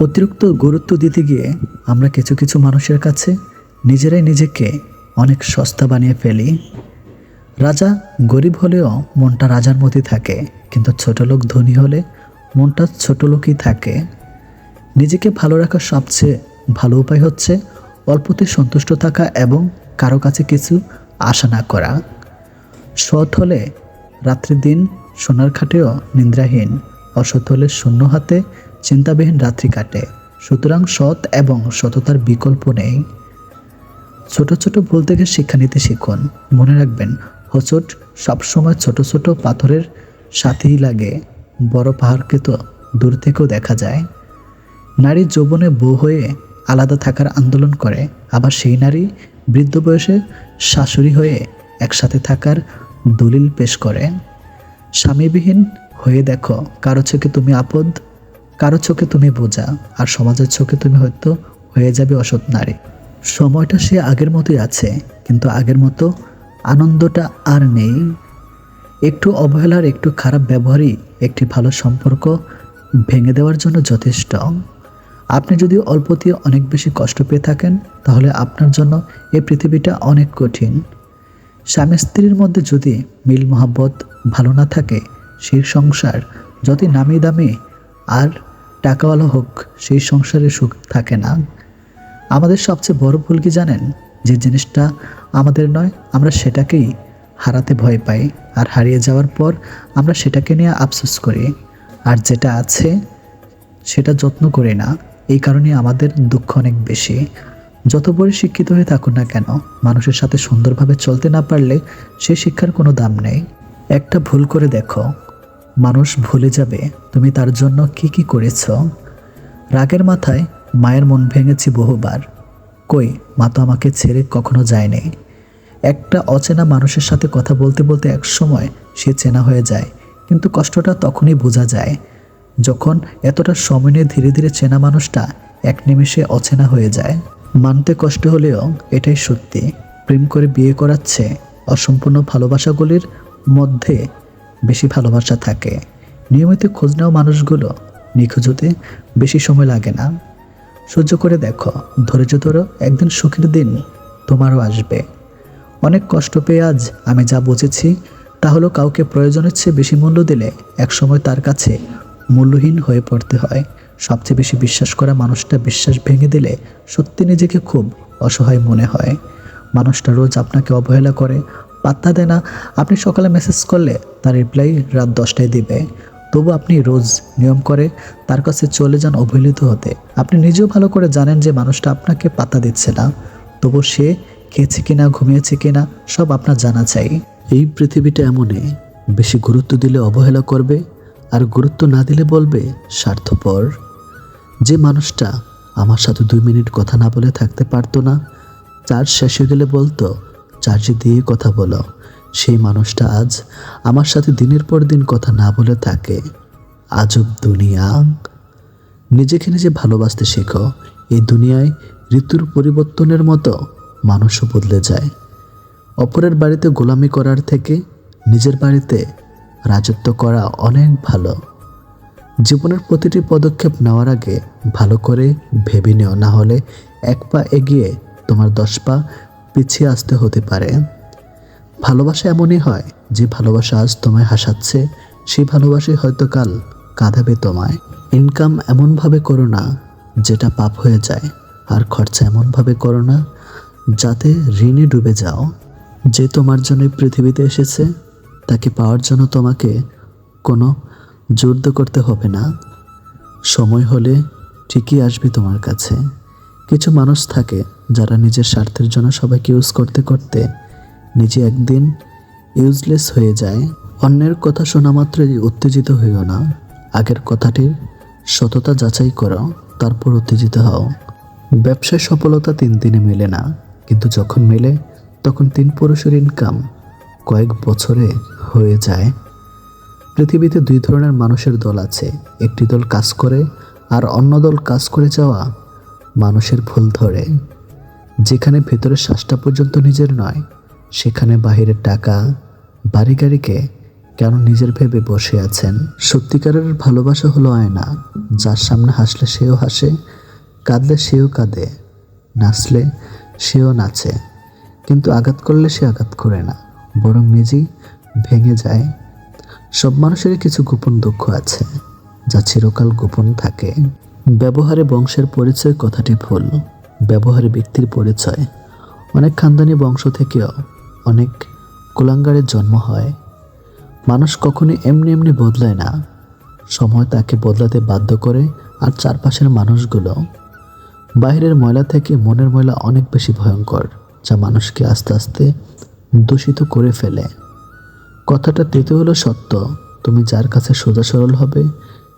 অতিরিক্ত গুরুত্ব দিতে গিয়ে আমরা কিছু কিছু মানুষের কাছে নিজেরাই নিজেকে অনেক সস্তা বানিয়ে ফেলি। রাজা গরিব হলেও মনটা রাজার মতোই থাকে, কিন্তু ছোট লোক ধনী হলে মনটা ছোট লোকই থাকে। নিজেকে ভালো রাখার সবচেয়ে ভালো উপায় হচ্ছে অল্পতে সন্তুষ্ট থাকা এবং কারও কাছে কিছু আশা না করা। সৎ হলে রাত্রি দিন সোনার খাটেও নিদ্রাহীন, অসৎ হলে শূন্য হাতে চিন্তাবিহীন রাত্রি কাটে। সুতরাং সৎ এবং সততার বিকল্প নেই। ছোট ছোট ভুল থেকে শিক্ষা নিতে শিখুন। মনে রাখবেন, হোঁচট সবসময় ছোট ছোট পাথরের সাথেই লাগে। বড় পাহাড়কে তো দূর থেকেও দেখা যায়। নারী যৌবনে বউ হয়ে আলাদা থাকার আন্দোলন করে। আবার সেই নারী বৃদ্ধ বয়সে শাশুড়ি হয়ে একসাথে থাকার দলিল পেশ করে। স্বামীবিহীন হয়ে দেখো, কারও থেকে তুমি আপদ কারও চোখে তুমি বোঝা আর সমাজের চোখে তুমি হয়তো হয়ে যাবে অসৎ নারী। সময়টা সে আগের মতোই আছে, কিন্তু আগের মতো আনন্দটা আর নেই। একটু অবহেলার, একটু খারাপ ব্যবহারই একটি ভালো সম্পর্ক ভেঙে দেওয়ার জন্য যথেষ্ট। আপনি যদি অল্পতে অনেক বেশি কষ্ট পেয়ে থাকেন, তাহলে আপনার জন্য এই পৃথিবীটা অনেক কঠিন। স্বামী স্ত্রীর মধ্যে যদি মিল মহাব্বত ভালো না থাকে, সেই সংসার যতই নামি দামি আর টাকাওয়ালা হোক, সেই সংসারে সুখ থাকে না। আমাদের সবচেয়ে বড় ভুল কি জানেন? যে জিনিসটা আমাদের নয়, আমরা সেটাকেই হারাতে ভয় পাই। আর হারিয়ে যাওয়ার পর আমরা সেটাকে নিয়ে আফসোস করি। আর যেটা আছে, সেটা যত্ন করি না। এই কারণে আমাদের দুঃখ অনেক বেশি। যত বড় শিক্ষিত হয়ে থাকুন না কেন, মানুষের সাথে সুন্দরভাবে চলতে না পারলে সে শিক্ষার কোনো দাম নেই। একটা ভুল করে দেখো মানুষ ভুলে যাবে তুমি তার জন্য কি কি করেছ? রাগের মাথায় মায়ের মন ভেঙেছি বহুবার। কই, মা তো আমাকে ছেড়ে কখনো যায়নি। একটা অচেনা মানুষের সাথে কথা বলতে বলতে এক সময় সে চেনা হয়ে যায়, কিন্তু কষ্টটা তখনই বোঝা যায়। যখন এতটা সময় নিয়ে ধীরে ধীরে চেনা মানুষটা এক নিমেষে অচেনা হয়ে যায়। মানতে কষ্ট হলেও এটাই সত্যি। প্রেম করে বিয়ে করাচ্ছে অসম্পূর্ণ ভালোবাসাগুলির মধ্যে বেশি ভালোবাসা থাকে। নিয়মিত খোঁজ নেওয়া মানুষগুলো নিখোঁজ হতে বেশি সময় লাগে না। সহ্য করে দেখো, ধৈর্য ধরো, একদিন সুখের দিন তোমারও আসবে। অনেক কষ্ট পেয়ে আজ আমি যা বুঝেছি, তা হলো কাউকে প্রয়োজনের চেয়ে বেশি মূল্য দিলে একসময় তার কাছে মূল্যহীন হয়ে পড়তে হয়। সবচেয়ে বেশি বিশ্বাস করা মানুষটা বিশ্বাস ভেঙে দিলে সত্যি নিজেকে খুব অসহায় মনে হয়। মানুষটা রোজ আপনাকে অবহেলা করে পাত্তা দেয় না। আপনি সকালে মেসেজ করলে তার রিপ্লাই রাত দশটায় দিবে। তবু আপনি রোজ নিয়ম করে তার কাছে চলে যান অবহেলিত হতে। আপনি নিজেও ভালো করে জানেন যে মানুষটা আপনাকে পাত্তা দিচ্ছে না। তবু সে খেয়েছে কিনা, ঘুমিয়েছে কিনা, সব আপনার জানা চাই। এই পৃথিবীটা এমনই, বেশি গুরুত্ব দিলে অবহেলা করবে আর গুরুত্ব না দিলে বলবে স্বার্থপর। যে মানুষটা আমার সাথে দুই মিনিট কথা না বলে থাকতে পারতো না চার্জ শেষ হয়ে গেলে বলতো চার্জে দিয়ে কথা বলো। সেই মানুষটা আজ আমার সাথে দিনের পর দিন কথা না বলে থাকে। আজব দুনিয়া। নিজেকে নিজে ভালোবাসতে শেখো। এই দুনিয়ায় ঋতুর পরিবর্তনের মতো মানুষও বদলে যায়। অপরের বাড়িতে গোলামি করার থেকে নিজের বাড়িতে রাজত্ব করা অনেক ভালো। জীবনের প্রতিটি পদক্ষেপ নেওয়ার আগে ভালো করে ভেবে নেও। না হলে এক পা এগিয়ে তোমার দশ পা পিছিয়ে আসতে হতে পারে। ভালোবাসা এমনই হয় যে ভালোবাসা আজ তোমায় হাসাচ্ছে, সেই ভালোবাসাই হয়তো কাল কাঁদাবে তোমায়। ইনকাম এমনভাবে করো না যেটা পাপ হয়ে যায়, আর খরচা এমনভাবে করো না যাতে ঋণে ডুবে যাও। যে তোমার জন্য পৃথিবীতে এসেছে, তাকে পাওয়ার জন্য তোমাকে কোনো যুদ্ধ করতে হবে না। সময় হলে ঠিকই আসবে তোমার কাছে। কিছু মানুষ থাকে যারা নিজের স্বার্থের জন্য সবাইকে ইউজ করতে করতে নিজে একদিন ইউজলেস হয়ে যায়। অন্যের কথা শোনা মাত্রই উত্তেজিত হইও না। আগের কথাটির সততা যাচাই করো, তারপর উত্তেজিত হও। ব্যবসায় সফলতা তিন দিনে মেলে না, কিন্তু যখন মেলে, তখন তিন পুরুষের ইনকাম কয়েক বছরে হয়ে যায়। পৃথিবীতে দুই ধরনের মানুষের দল আছে, একটি দল কাজ করে আর অন্য দল কাজ করে যাওয়া মানুষের ভুল ধরে। যেখানে ভেতরের শ্বাসটা পর্যন্ত নিজের নয়, সেখানে বাহিরের টাকা বাড়ি গাড়িকে কেন নিজের ভেবে বসে আছেন? সত্যিকারের ভালোবাসা হলো আয়না, যার সামনে হাসলে সেও হাসে, কাঁদলে সেও কাঁদে, নাচলে সেও নাচে। কিন্তু আঘাত করলে সে আঘাত করে না, বরং নিজেই ভেঙে যায়। সব মানুষেরই কিছু গোপন দুঃখ আছে, যা চিরকাল গোপন থাকে। ব্যবহারে বংশের পরিচয় কথাটি ভুল। ব্যবহারে ব্যক্তির পরিচয়। অনেক খানদানি বংশ থেকেও অনেক কুলাঙ্গারের জন্ম হয়। মানুষ কখনোই এমনি এমনি বদলায় না। সময় তাকে বদলাতে বাধ্য করে আর চারপাশের মানুষগুলো। বাইরের ময়লা থেকে মনের ময়লা অনেক বেশি ভয়ঙ্কর, যা মানুষকে আস্তে আস্তে দূষিত করে ফেলে। কথাটা তেতে হলো সত্য, তুমি যার কাছে সোজা সরল হবে,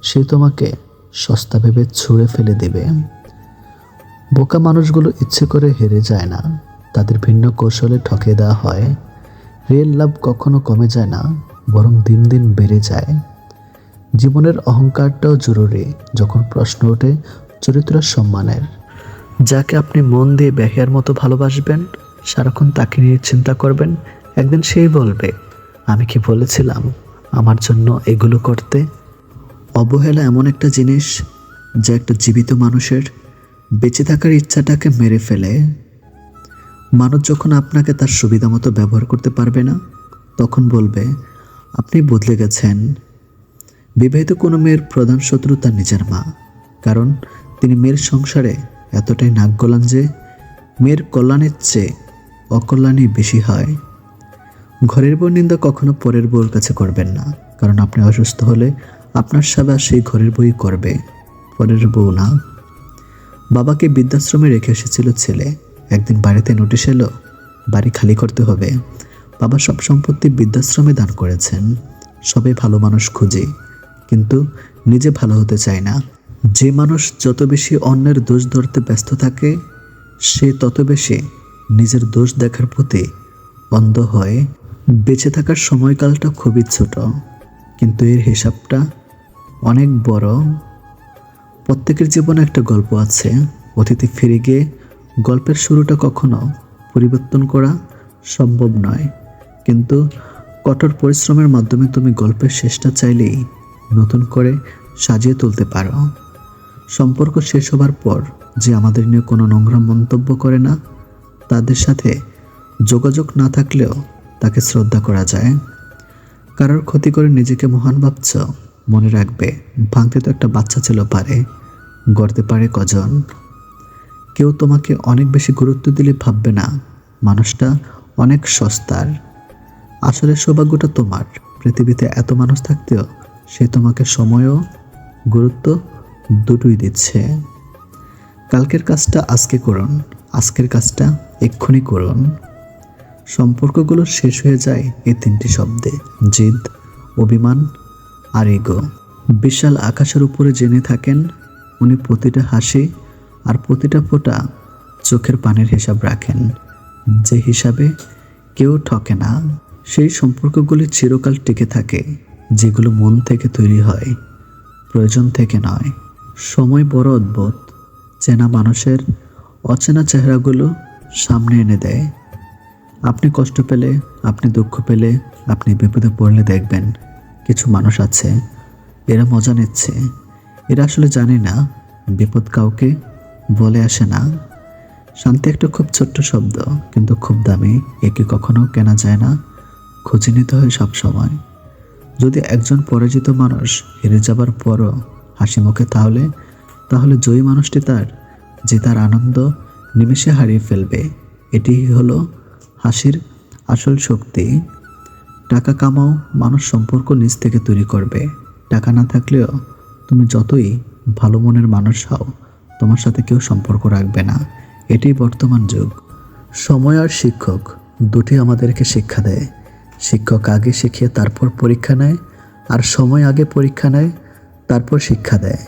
সে তোমাকে সস্তা ভেবে ছুঁড়ে ফেলে দেবে। বোকা মানুষগুলো ইচ্ছে করে হেরে যায় না। তাদের ভিন্ন কৌশলে ঠকে দেওয়া হয়। রিয়েল লাভ কখনো কমে যায় না, বরং দিন দিন বেড়ে যায়। জীবনের অহংকারটাও জরুরি, যখন প্রশ্ন ওঠে চরিত্র সম্মানের। যাকে আপনি মন দিয়ে ব্যাহিয়ার মতো ভালোবাসবেন, সারাক্ষণ তাকে নিয়ে চিন্তা করবেন, একদিন সেই বলবে, আমি কি বলেছিলাম আমার জন্য এগুলো করতে? অবহেলা এমন একটা জিনিস, যা একটা জীবিত মানুষের বেঁচে থাকার ইচ্ছাটাকে মেরে ফেলে, মানুষ যখন আপনাকে তার সুবিধা মতো ব্যবহার করতে পারবে না, তখন বলবে, আপনি বদলে গেছেন। বিবাহিত কোনো মেয়ের প্রধান শত্রু তার নিজের মা, কারণ তিনি মেয়ের সংসারে এতটাই নাক গলান যে মেয়ের কল্যাণের চেয়ে অকল্যাণই বেশি হয়। ঘরের বউ নিন্দা কখনো পরের বউর কাছে করবেন না, কারণ আপনি অসুস্থ হলে আপনার সেবা সেই ঘরের বই করবে, পরের বউ না। বাবাকে বৃদ্ধাশ্রমে রেখে এসেছিল ছেলে। একদিন বাড়িতে নোটিশ এলো, বাড়ি খালি করতে হবে। বাবা সব সম্পত্তি বৃদ্ধাশ্রমে দান করেছেন। সবাই ভালো মানুষ খুঁজে, কিন্তু নিজে ভালো হতে চায় না। যে মানুষ যত বেশি অন্যের দোষ ধরতে ব্যস্ত থাকে, সে তত বেশি নিজের দোষ দেখার প্রতি অন্ধ হয়। বেঁচে থাকার সময়কালটা খুবই ছোট, কিন্তু এর হিসাবটা অনেক বড়। প্রত্যেকের জীবনে একটা গল্প আছে। অতীতে ফিরে গিয়ে গল্পের শুরুটা কখনো পরিবর্তন করা সম্ভব নয়। কিন্তু কঠোর পরিশ্রমের মাধ্যমে তুমি গল্পের শেষটা চাইলেই নতুন করে সাজিয়ে তুলতে পারো। সম্পর্ক শেষ হবার পর যে আমাদের নিয়ে কোনো নোংরা মন্তব্য করে না, তাদের সাথে যোগাযোগ না থাকলেও তাকে শ্রদ্ধা করা যায়। কারোর ক্ষতি করে নিজেকে মহান ভাবছ মনে রাখবে, ভাঙতে তো একটা বাচ্চা ছিল পারে, গড়তে পারে কজন। কেউ তোমাকে অনেক বেশি গুরুত্ব দিলে ভাববে না, মানুষটা অনেক সস্তার। আসলে সৌভাগ্যটা তোমার, পৃথিবীতে এত মানুষ থাকতেও সে তোমাকে সময়ও, গুরুত্ব দুটোই দিচ্ছে। কালকের কাজটা আজকে করুন, আজকের কাজটা এক্ষুনি করুন। সম্পর্কগুলো শেষ হয়ে যায় এই তিনটি শব্দে, জিদ, অভিমান আর ইগো বিশাল আকাশের উপরে জেনে থাকেন, উনি প্রতিটা হাসি আর প্রতিটা ফোঁটা চোখের পানির হিসাব রাখেন। যে হিসাবে কেউ ঠকে না, সেই সম্পর্কগুলি চিরকাল টিকে থাকে, যেগুলো মন থেকে তৈরি হয়, প্রয়োজন থেকে নয়। সময় বড় অদ্ভুত, চেনা মানুষের অচেনা চেহারাগুলো সামনে এনে দেয়। আপনি কষ্ট পেলে, আপনি দুঃখ পেলে, আপনি বিপদে পড়লে দেখবেন। কিছু মানুষ আছে, এরা মজা নিচ্ছে। এরা আসলে জানে না, বিপদ কাউকে বলে আসে না। শান্তি একটা খুব ছোট্ট শব্দ, কিন্তু খুব দামি, একে কখনো কেনা যায় না। খুঁজে নিতে হয় সব সময়। যদি একজন পরাজিত মানুষ হেরে যাবার পরও হাসি মুখে তাহলে তাহলে জয়ী মানুষটি তার যে তার আনন্দ নিমেষে হারিয়ে ফেলবে। এটি হলো হাসির আসল শক্তি। টাকা কামাও মানুষ সম্পর্ক নিজ থেকে তৈরি করবে। টাকা না থাকলেও তুমি যতই ভালো মনের মানুষ হও, তোমার সাথে কেউ সম্পর্ক রাখবে না। এটাই বর্তমান যুগ। সময় আর শিক্ষক দুটি আমাদেরকে শিক্ষা দেয়। শিক্ষক আগে শিখিয়ে তারপর পরীক্ষা নেয় আর সময় আগে পরীক্ষা নেয়, তারপর শিক্ষা দেয়।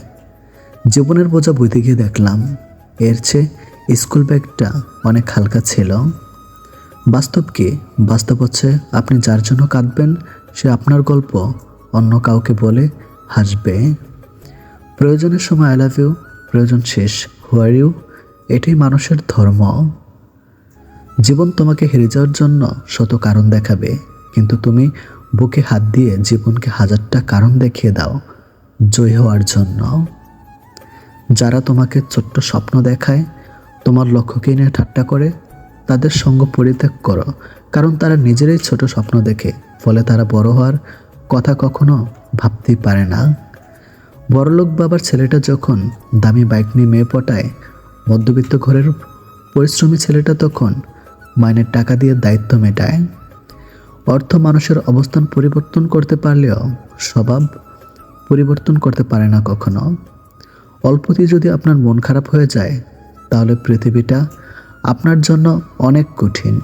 জীবনের বোঝা বইতে গিয়ে দেখলাম, এর চেয়ে স্কুল ব্যাগটা অনেক হালকা ছিল। বাস্তব কি বাস্তব হচ্ছে আপনি যার জন্য কাঁদবেন, সে আপনার গল্প অন্য কাউকে বলে হাসবে। প্রয়োজনের সময় আই লাভ ইউ প্রয়োজন শেষ হোয়ার ইউ এটাই মানুষের ধর্ম। জীবন তোমাকে হেরে যাওয়ার জন্য শত কারণ দেখাবে, কিন্তু তুমি বুকে হাত দিয়ে জীবনকে হাজারটা কারণ দেখিয়ে দাও, জয় হওয়ার জন্য। যারা তোমাকে ছোট্ট স্বপ্ন দেখায়, তোমার লক্ষ্যকে নিয়ে ঠাট্টা করে তাদের সঙ্গ পরিত্যাগ করো, কারণ তারা নিজেরাই ছোট স্বপ্ন দেখে, ফলে তারা বড় হওয়ার কথা কখনো ভাবতেই পারে না। বড়লোক বাবার ছেলেটা যখন দামি বাইক নিয়ে মেয়ে পটায়, মধ্যবিত্ত ঘরের পরিশ্রমী ছেলেটা তখন মাইনের টাকা দিয়ে দায়িত্ব মেটায়। অর্থ মানুষের অবস্থান পরিবর্তন করতে পারলেও স্বভাব পরিবর্তন করতে পারে না কখনো। অল্পতেই যদি আপনার মন খারাপ হয়ে যায়, তাহলে পৃথিবীটা আপনার জন্য অনেক কঠিন।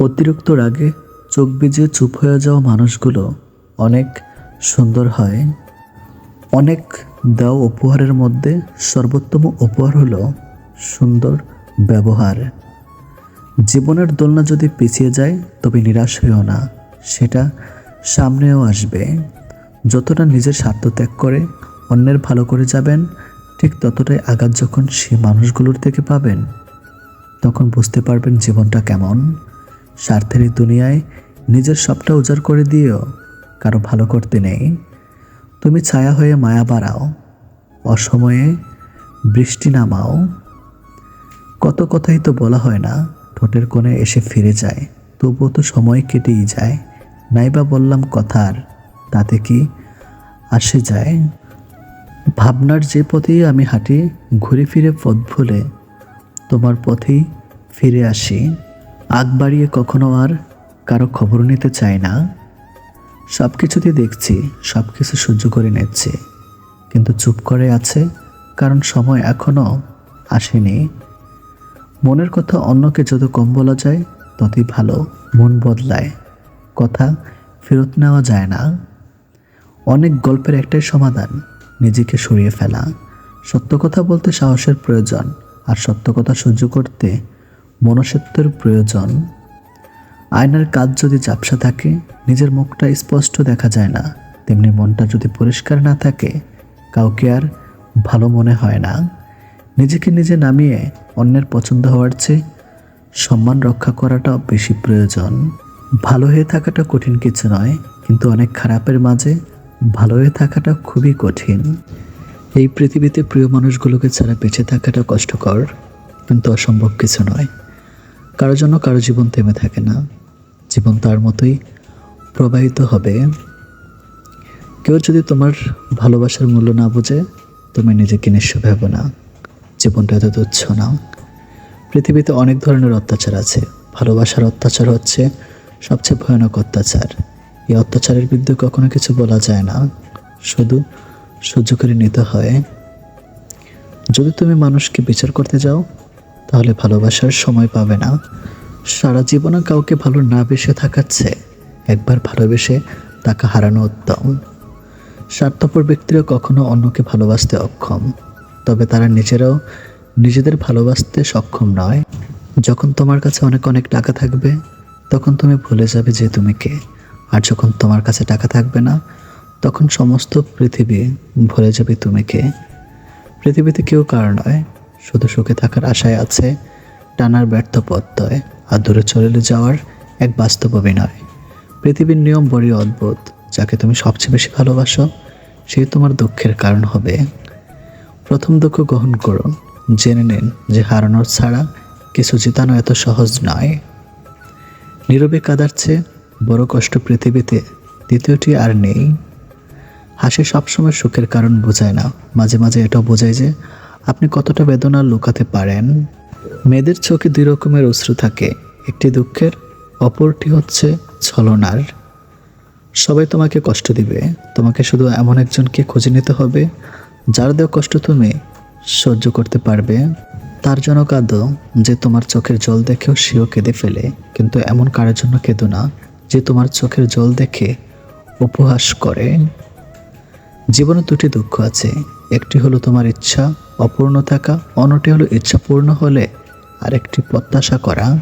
অতিরিক্ত রাগে চোখ ভিজে চুপ হয়ে যাওয়া মানুষগুলো অনেক সুন্দর হয়। অনেক দেওয়া উপহারের মধ্যে সর্বোত্তম উপহার হলো সুন্দর ব্যবহার। জীবনের দোলনা যদি পিছিয়ে যায়, তবে নিরাশ হইও না, সেটা সামনেও আসবে। যতটা নিজের স্বার্থ ত্যাগ করে অন্যের ভালো করে যাবেন, ঠিক ততটাই আঘাত যখন সে মানুষগুলোর থেকে পাবেন। তখন বুঝতে পারবেন জীবনটা কেমন। স্বার্থের এই দুনিয়ায় নিজের সবটা উজাড় করে দিয়েও কারও ভালো করতে নেই। তুমি ছায়া হয়ে মায়া বাড়াও, অসময়ে বৃষ্টি নামাও। কত কথাই তো বলা হয় না, ঠোঁটের কোণে এসে ফিরে যায়। তবুও তো সময় কেটেই যায়। নাইবা বললাম কথার, তাতে কি আসে যায়? ভাবনার যে পথেই আমি হাঁটি, ঘুরে ফিরে পথ ভুলে তোমার পথেই ফিরে আসি। আগ বাড়িয়ে কখনো আর কারও খবর নিতে চাই না। সব কিছুতে দেখছি সব কিছু সহ্য করে নিচ্ছে। কিন্তু চুপ করে আছে, কারণ সময় এখনও আসেনি। মনের কথা অন্যকে যত কম বলা যায়, ততই ভালো, মন বদলায়। কথা ফেরত নেওয়া যায় না। অনেক গল্পের একটাই সমাধান, নিজেকে সরিয়ে ফেলা। সত্য কথা বলতে সাহসের প্রয়োজন। আর সত্য কথা সহ্য করতে মনসত্বের প্রয়োজন। আয়নার কাজ যদি ঝাপসা থাকে, নিজের মুখটা স্পষ্ট দেখা যায় না। তেমনি মনটা যদি পরিষ্কার না থাকে, কাউকে আর ভালো মনে হয় না। নিজেকে নিজে নামিয়ে অন্যের পছন্দ হওয়ার চেয়ে সম্মান রক্ষা করাটা বেশি প্রয়োজন। ভালো হয়ে থাকাটা কঠিন কিছু নয়, কিন্তু অনেক খারাপের মাঝে ভালো হয়ে থাকাটা খুবই কঠিন। এই পৃথিবীতে প্রিয় মানুষগুলোকে ছাড়া বেঁচে থাকাটা কষ্টকর, কিন্তু অসম্ভব কিছু নয়। কারও জন্য কারও জীবন থেমে থাকে না। জীবন তার মতোই প্রবাহিত হবে। কেউ যদি তোমার ভালোবাসার মূল্য না বোঝে, তুমি নিজেকে নিঃস্ব ভেবো না। জীবনটা এত তুচ্ছ না। পৃথিবীতে অনেক ধরনের অত্যাচার আছে। ভালোবাসার অত্যাচার হচ্ছে সবচেয়ে ভয়ানক অত্যাচার। এই অত্যাচারের বিরুদ্ধে কখনো কিছু বলা যায় না। শুধু সহ্য করে নিতে হয়। যদি তুমি মানুষকে বিচার করতে যাও, তাহলে ভালোবাসার সময় পাবে না। সারা জীবনে কাউকে ভালো না বেসে থাকাচ্ছে একবার ভালোবেসে তাকে হারানো উত্তম। স্বার্থপর ব্যক্তিরা কখনো অন্যকে ভালোবাসতে অক্ষম, তবে তারা নিজেরাও নিজেদের ভালোবাসতে সক্ষম নয়। যখন তোমার কাছে অনেক অনেক টাকা থাকবে, তখন তুমি ভুলে যাবে যে তুমি কে, আর যখন তোমার কাছে টাকা থাকবে না তখন সমস্ত পৃথিবী ভরে যাবে তুমি কে পৃথিবীতে কেউ কার নয়, শুধু সুখে থাকার আশায় আছে, টানার ব্যর্থ পথয় আর দূরে চলে যাওয়ার এক বাস্তব অভিনয়। পৃথিবীর নিয়ম বড়ই অদ্ভুত, যাকে তুমি সবচেয়ে বেশি ভালোবাসো সে তোমার দুঃখের কারণ হবে। প্রথম দুঃখ গ্রহণ করুন জেনে নিন যে হারানোর ছাড়া কিছু জেতানো এত সহজ নয়। নীরবে কাদার চেয়ে বড় কষ্ট পৃথিবীতে দ্বিতীয়টি আর নেই। হাসি সবসময় সুখের কারণ বোঝায় না। মাঝে মাঝে এটাও বোঝায় যে, আপনি কতটা বেদনা লুকাতে পারেন। মেয়েদের চোখে দুই রকমের অশ্রু থাকে। একটি দুঃখের, অপরটি হচ্ছে ছলনার। সবাই তোমাকে কষ্ট দিবে। তোমাকে শুধু এমন একজনকে খুঁজে নিতে হবে, যার দেওয়া কষ্ট তুমি সহ্য করতে পারবে। তার জন্য কাঁদো যে তোমার চোখের জল দেখেও সেও কেঁদে ফেলে, কিন্তু এমন কারোর জন্য কেঁদো না যে তোমার চোখের জল দেখে উপহাস করে। জীবনে দুটি দুঃখ আছে। একটি হলো তোমার ইচ্ছা অপূর্ণ থাকা, অন্যটি হলো ইচ্ছা পূর্ণ হলে আরেকটি প্রত্যাশা করা।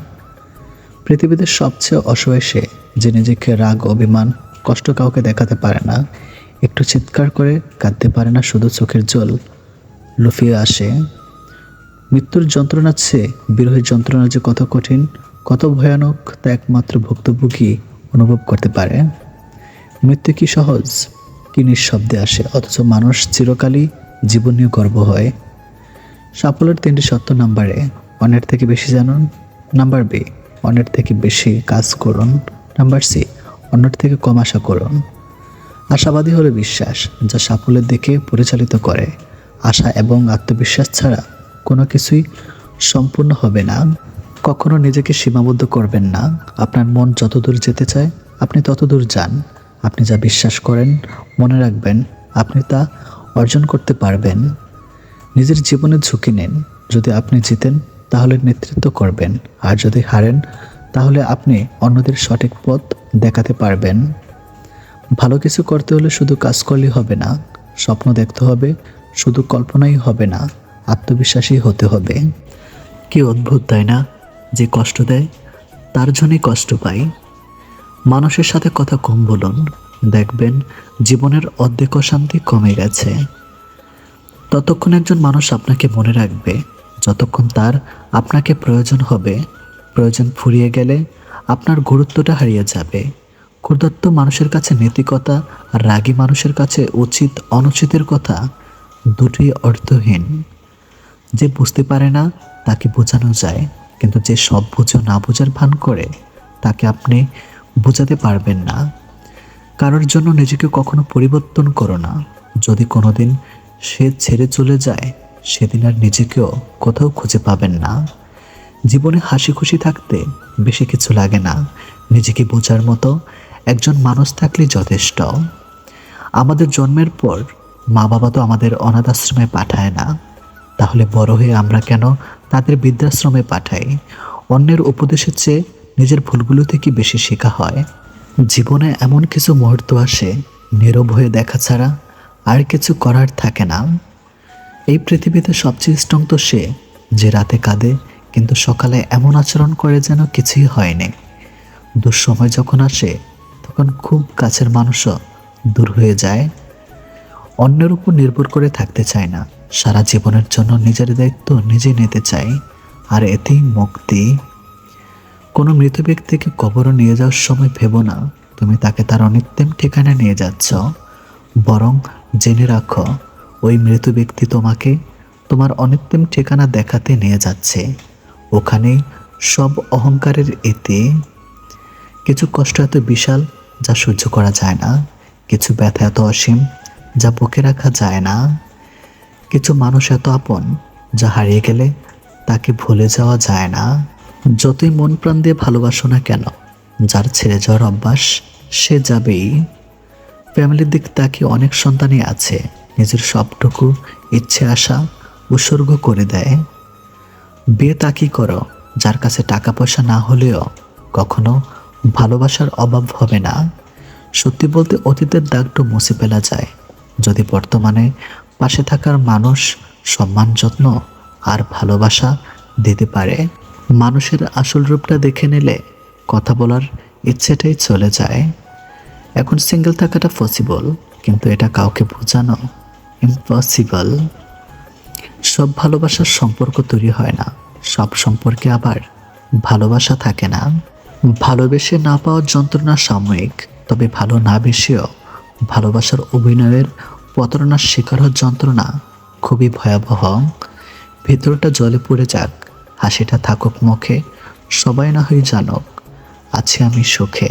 পৃথিবীতে সবচেয়ে অসহায় যে নিজেকে রাগ, অভিমান, কষ্ট কাউকে দেখাতে পারে না। একটু চিৎকার করে কাঁদতে পারে না, শুধু চোখের জল লুফিয়ে আসে। মৃত্যুর যন্ত্রণার চেয়ে বিরহের যন্ত্রণা যে কত কঠিন, কত ভয়ানক, তা একমাত্র ভুক্তভোগী অনুভব করতে পারে। মৃত্যু কি সহজ? কি নিঃশব্দে আসে, অথচ মানুষ চিরকালই জীবন নিয়ে গর্ব হয়। সাফল্যের তিনটি সত্য নাম্বারে, অন্যের থেকে বেশি জানুন। নাম্বার বি, অন্যের থেকে বেশি কাজ করুন। নাম্বার সি, অন্যের থেকে কম আশা করুন। আশাবাদী হলো বিশ্বাস, যা সাফল্যের দিকে পরিচালিত করে। আশা এবং আত্মবিশ্বাস ছাড়া কোনো কিছুই সম্পূর্ণ হবে না। কখনো নিজেকে সীমাবদ্ধ করবেন না। আপনার মন যতদূর যেতে চায়, আপনি ততদূর যান। আপনি যা বিশ্বাস করেন, মনে রাখবেন, আপনি তা অর্জন করতে পারবেন। নিজের জীবনে ঝুঁকি নিন। যদি আপনি জিতেন, তাহলে নেতৃত্ব করবেন। আর যদি হারেন, তাহলে আপনি অন্যদের সঠিক পথ দেখাতে পারবেন। ভালো কিছু করতে হলে শুধু কাজ করলেই হবে না। স্বপ্ন দেখতে হবে, শুধু কল্পনাই হবে না, আত্মবিশ্বাসী হতে হবে। কি অদ্ভুত, তাই না? যে কষ্ট দেয়, তার জন্যই কষ্ট পাই মানুষের সাথে কথা কম বলুন। দেখবেন জীবনের অর্ধেক অশান্তি কমে গেছে। ততক্ষণ একজন মানুষ আপনাকে মনে রাখবে, যতক্ষণ তার আপনাকে প্রয়োজন হবে। প্রয়োজন ফুরিয়ে গেলে আপনার গুরুত্বটা হারিয়ে যাবে। ক্ষুধার্ত মানুষের কাছে নৈতিকতা আর রাগী মানুষের কাছে উচিত, অনুচিতের কথা দুটোই অর্থহীন। যে বুঝতে পারে না, তাকে বোঝানো যায়। কিন্তু যে সব বুঝেও না বোঝার ভান করে, তাকে আপনি বোঝাতে পারবেন না। কারোর জন্য নিজেকে কখনো পরিবর্তন করো না। যদি কোনোদিন সে ছেড়ে চলে যায়, সেদিন আর নিজেকেও কোথাও খুঁজে পাবেন না। জীবনে হাসি খুশি থাকতে বেশি কিছু লাগে না। নিজেকে বোঝার মতো একজন মানুষ থাকলেই যথেষ্ট। আমাদের জন্মের পর মা বাবা তো আমাদের অনাথ আশ্রমে পাঠায় না। তাহলে বড় হয়ে আমরা কেন তাদের বৃদ্ধাশ্রমে পাঠাই? অন্যের উপদেশের চেয়ে নিজের ভুলগুলো থেকে বেশি শেখা হয়? জীবনে এমন কিছু মুহূর্ত আসে, নীরব হয়ে দেখা ছাড়া আর কিছু করার থাকে না। এই পৃথিবীতে সবচেয়ে স্ট্রং তো সে, যে রাতে কাঁদে, কিন্তু সকালে এমন আচরণ করে যেন কিছুই হয়নি। দুঃসময় যখন আসে, তখন খুব কাছের মানুষও দূর হয়ে যায়। অন্যের উপর নির্ভর করে থাকতে চায় না। সারা জীবনের জন্য নিজের দায়িত্ব নিজে নিতে চাই আর এতেই মুক্তি। কোনো মৃত ব্যক্তিকে কবরও নিয়ে যাওয়ার সময় ভেবো না। তুমি তাকে তার অনিত্যম ঠিকানা নিয়ে যাচ্ছ। বরং জেনে রাখো, ওই মৃত ব্যক্তি তোমাকে তোমার অনিত্যম ঠিকানা দেখাতে নিয়ে যাচ্ছে। ওখানে সব অহংকারের এতে কিছু কষ্ট এত বিশাল যা সহ্য করা যায় না। কিছু ব্যথা এত অসীম যা বুকে রাখা যায় না। কিছু মানুষ এত আপন যা হারিয়ে গেলে তাকে ভুলে যাওয়া যায় না। যতই মন প্রাণ দিয়ে ভালোবাসো না কেন, যার ছেড়ে যাওয়ার অভ্যাস, সে যাবেই। ফ্যামিলির দিক তাকে অনেক সন্তানই আছে, নিজের সবটুকু ইচ্ছে, আশা উৎসর্গ করে দেয়। বিয়ে তাকই করো, যার কাছে টাকা পয়সা না হলেও কখনো ভালোবাসার অভাব হবে না। সত্যি বলতে অতীতের দাগটা মুছে ফেলা যায়। যদি বর্তমানে পাশে থাকার মানুষ সম্মান, যত্ন আর ভালোবাসা দিতে পারে মানুষের আসল রূপটা দেখে নিলে কথা বলার ইচ্ছেটাই চলে যায়। এখন সিঙ্গেল থাকাটা পসিবল কিন্তু এটা কাউকে বোঝানো ইম্পসিবল সব ভালোবাসার সম্পর্ক তৈরি হয় না। সব সম্পর্কে আবার ভালোবাসা থাকে না। ভালোবেসে না পাওয়ার যন্ত্রণা সাময়িক, তবে ভালো না বেশিও ভালোবাসার অভিনয়ের প্রতারণার শিকার হওয়ার যন্ত্রণা খুবই ভয়াবহ। ভেতরটা জলে পড়ে যাক। হাসিটা থাকুক মুখে সবাই না হয় জানক আছি আমি সুখে।